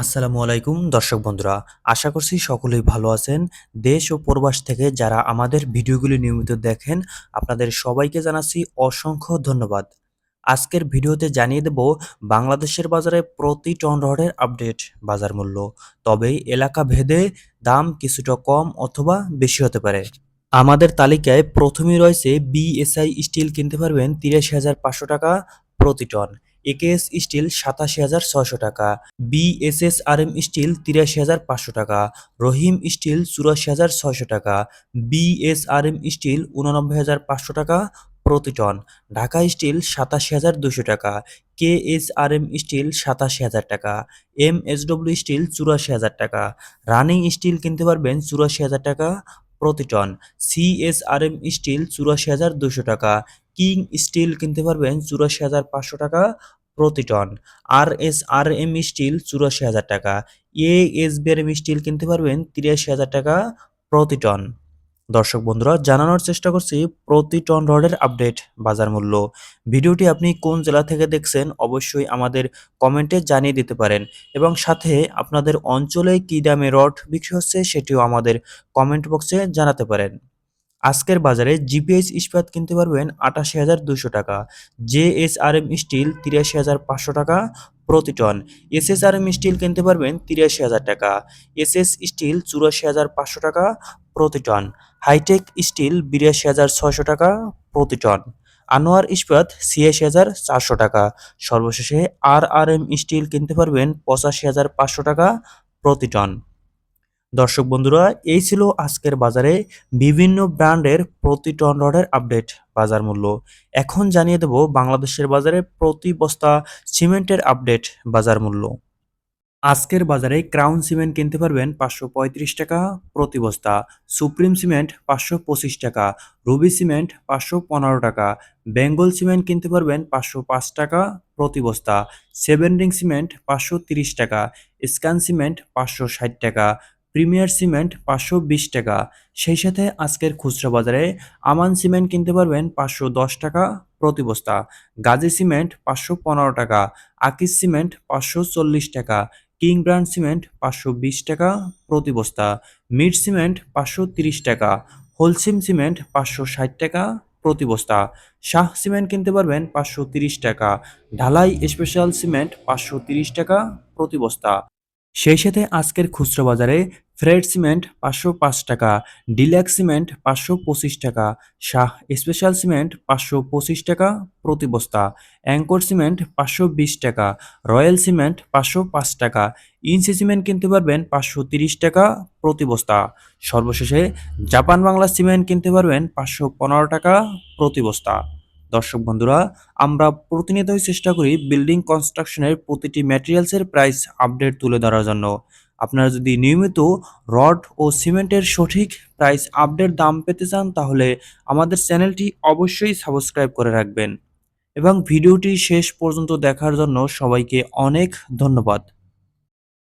আসসালামু আলাইকুম, দর্শক বন্ধুরা। আশা করছি সকলেই ভালো আছেন। দেশ ও প্রবাস থেকে যারা আমাদের ভিডিওগুলি নিয়মিত দেখেন, আপনাদের সবাইকে জানাচ্ছি অসংখ্য ধন্যবাদ। আজকের ভিডিওতে জানিয়ে দেব, বাংলাদেশের বাজারে প্রতি টন রডের আপডেট বাজার মূল্য। তবে এলাকা ভেদে দাম কিছুটা কম অথবা বেশি হতে পারে। আমাদের তালিকায় প্রথমেই রয়েছে বিএসআই স্টিল কিনতে পারবেন তিরাশি হাজার পাঁচশো টাকা প্রতি টন। একেএস স্টিল সাতাশি হাজার ছয়শো টাকা বিএসএসআরএম স্টিল তিরাশি হাজার পাঁচশো টাকা, রহিম স্টিল চুরাশি হাজার ছয়শো টাকা বিএসআরএম স্টিল উননব্বই হাজার পাঁচশো টাকা প্রতি টন, ঢাকা স্টিল সাতাশি হাজার দুশো টাকা কেএসআরএম স্টিল সাতাশি হাজার টাকা এমএসডব্লিউ স্টিল চুরাশি হাজার টাকা রানিং স্টিল কিনতে পারবেন চুরাশি হাজার টাকা প্রতি টন সিএসআরএম স্টিল চুরাশি হাজার দুশো টাকা কিং স্টিল কিনতে পারবেন চুরাশি হাজার পাঁচশো টাকা প্রতি টন। আর এস আর এম স্টিল চুরাশি হাজার টাকা। এ এস বিআরএম স্টিল কিনতে পারবেন তিরাশি হাজার টাকা প্রতি টন। দর্শক বন্ধুরা, জানানোর চেষ্টা করছি প্রতি টন রডের আপডেট বাজার মূল্য। ভিডিওটি আপনি কোন জেলা থেকে দেখছেন অবশ্যই আমাদের কমেন্টে জানিয়ে দিতে পারেন এবং সাথে আপনাদের অঞ্চলে কী দামে রড বিক্রি হচ্ছে সেটিও আমাদের কমেন্ট বক্সে জানাতে পারেন। আজকের বাজারে জিপিএইচ ইস্পাত কিনতে পারবেন আটাশি হাজার দুশো টাকা, জেএসআরএম স্টিল তিরাশি হাজার পাঁচশো টাকা প্রতি টন, এসএসআরএম স্টিল কিনতে পারবেন তিরাশি হাজার টাকা, এসএস স্টিল চুরাশি হাজার পাঁচশো টাকা প্রতি টন, হাইটেক স্টিল বিরাশি হাজার ছয়শো টাকা প্রতি টন, আনোয়ার ইস্পাত ছিয়াশি হাজার চারশো টাকা, সর্বশেষে আর আর এম স্টিল কিনতে পারবেন পঁচাশি হাজার পাঁচশো টাকা প্রতি টন। দর্শক বন্ধুরা, এই ছিল আজকের বাজারে বিভিন্ন ব্র্যান্ডের প্রতি টন রডের আপডেট বাজার মূল্য। এখন জানিয়ে দেব বাংলাদেশের বাজারে প্রতি বস্তা সিমেন্টের আপডেট বাজার মূল্য। আজকের বাজারে ক্রাউন সিমেন্ট কিনতে পারবেন পাঁচশো পঁয়ত্রিশ টাকা প্রতি বস্তা, সুপ্রিম সিমেন্ট পাঁচশো পঁচিশ টাকা, রুবি সিমেন্ট পাঁচশো পনেরো টাকা, বেঙ্গল সিমেন্ট কিনতে পারবেন পাঁচশো পাঁচ টাকা প্রতি বস্তা, সেভেন রিং সিমেন্ট পাঁচশো তিরিশ টাকা স্ক্যান সিমেন্ট পাঁচশো ষাট টাকা প্রিমিয়ার সিমেন্ট পাঁচশো বিশ টাকা। সেই সাথে আজকের খুচরা বাজারে আমান সিমেন্ট কিনতে পারবেন পাঁচশো দশ টাকা প্রতি বস্তা। গাজী সিমেন্ট পাঁচশো পনেরো টাকা, আকিস সিমেন্ট পাঁচশো চল্লিশ টাকা, কিং ব্র্যান্ড সিমেন্ট পাঁচশো বিশ টাকা প্রতি বস্তা। মিড সিমেন্ট পাঁচশো তিরিশ টাকা, হোলসিম সিমেন্ট পাঁচশো ষাট টাকা প্রতি বস্তা। শাহ সিমেন্ট কিনতে পারবেন পাঁচশো তিরিশ টাকা, ঢালাই স্পেশাল সিমেন্ট পাঁচশো তিরিশ টাকা প্রতি বস্তা। সেই সাথে আজকের খুচরো বাজারে ফ্রেড সিমেন্ট পাঁচশো পাঁচ টাকা ডিল্যাক্স সিমেন্ট পাঁচশো পঁচিশ টাকা, শাহ স্পেশাল সিমেন্ট পাঁচশো পঁচিশ টাকা প্রতি বস্তা, অ্যাঙ্কর সিমেন্ট পাঁচশো বিশ টাকা, রয়্যাল সিমেন্ট পাঁচশো পাঁচ টাকা, ইনসি সিমেন্ট কিনতে পারবেন পাঁচশো তিরিশ টাকা প্রতি বস্তা। সর্বশেষে জাপান বাংলা সিমেন্ট কিনতে পারবেন পাঁচশো পনেরো টাকা প্রতি বস্তা। দর্শক বন্ধুরা, আমরা প্রতিনিয়তই চেষ্টা করি বিল্ডিং কনস্ট্রাকশনের প্রতিটি ম্যাটেরিয়ালসের প্রাইস আপডেট তুলে ধরার জন্য। আপনারা যদি নিয়মিত রড ও সিমেন্টের সঠিক প্রাইস আপডেট দাম পেতে চান, তাহলে আমাদের চ্যানেলটি অবশ্যই সাবস্ক্রাইব করে রাখবেন। এবং ভিডিওটি শেষ পর্যন্ত দেখার জন্য সবাইকে অনেক ধন্যবাদ।